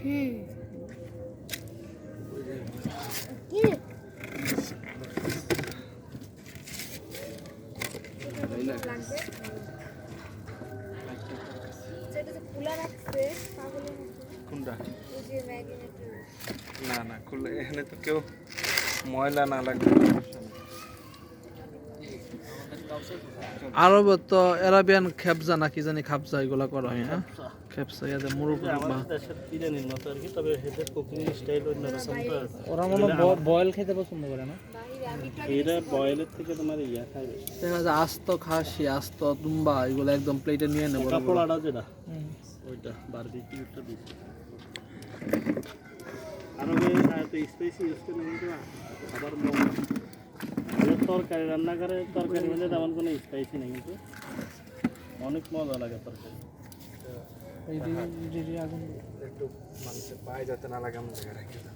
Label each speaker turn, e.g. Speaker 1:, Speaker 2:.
Speaker 1: হুম
Speaker 2: না না খুলে এখানে তো কেউ ময়লা না লাগবে
Speaker 3: আরব তো এরাবিয়ান খেপজা না কি জানি খাপজা এগুলা করা হয় হ্যাঁ? খেপসা ইয়াতে মুরগ
Speaker 4: বিরিয়ানির মতো আর কি তবে এদের কুকিং স্টাইল অন্যরকম তো
Speaker 3: ওরা মনে বয়েল খেতে পছন্দ করে না?
Speaker 4: এরা বয়েলের থেকে তোমার ইয়া খায়
Speaker 3: দেখা যায় আস্ত খাসি আস্ত দুম্বা এগুলো একদম প্লেটে নিয়ে নেব
Speaker 4: কাপড়াটা যেটা? ওইটা বারবিকিউটা দিচ্ছে আরও এত স্পাইসি ইউজ করে খাবার তরকারি রান্না করে তরকারি মধ্যে তেমন কোনো স্পাইসি নেই কিন্তু অনেক মজা লাগে তরকারি।
Speaker 2: একটু মানুষের পায়ে যাতে না লাগে এমন জায়গায় রাখি দাও।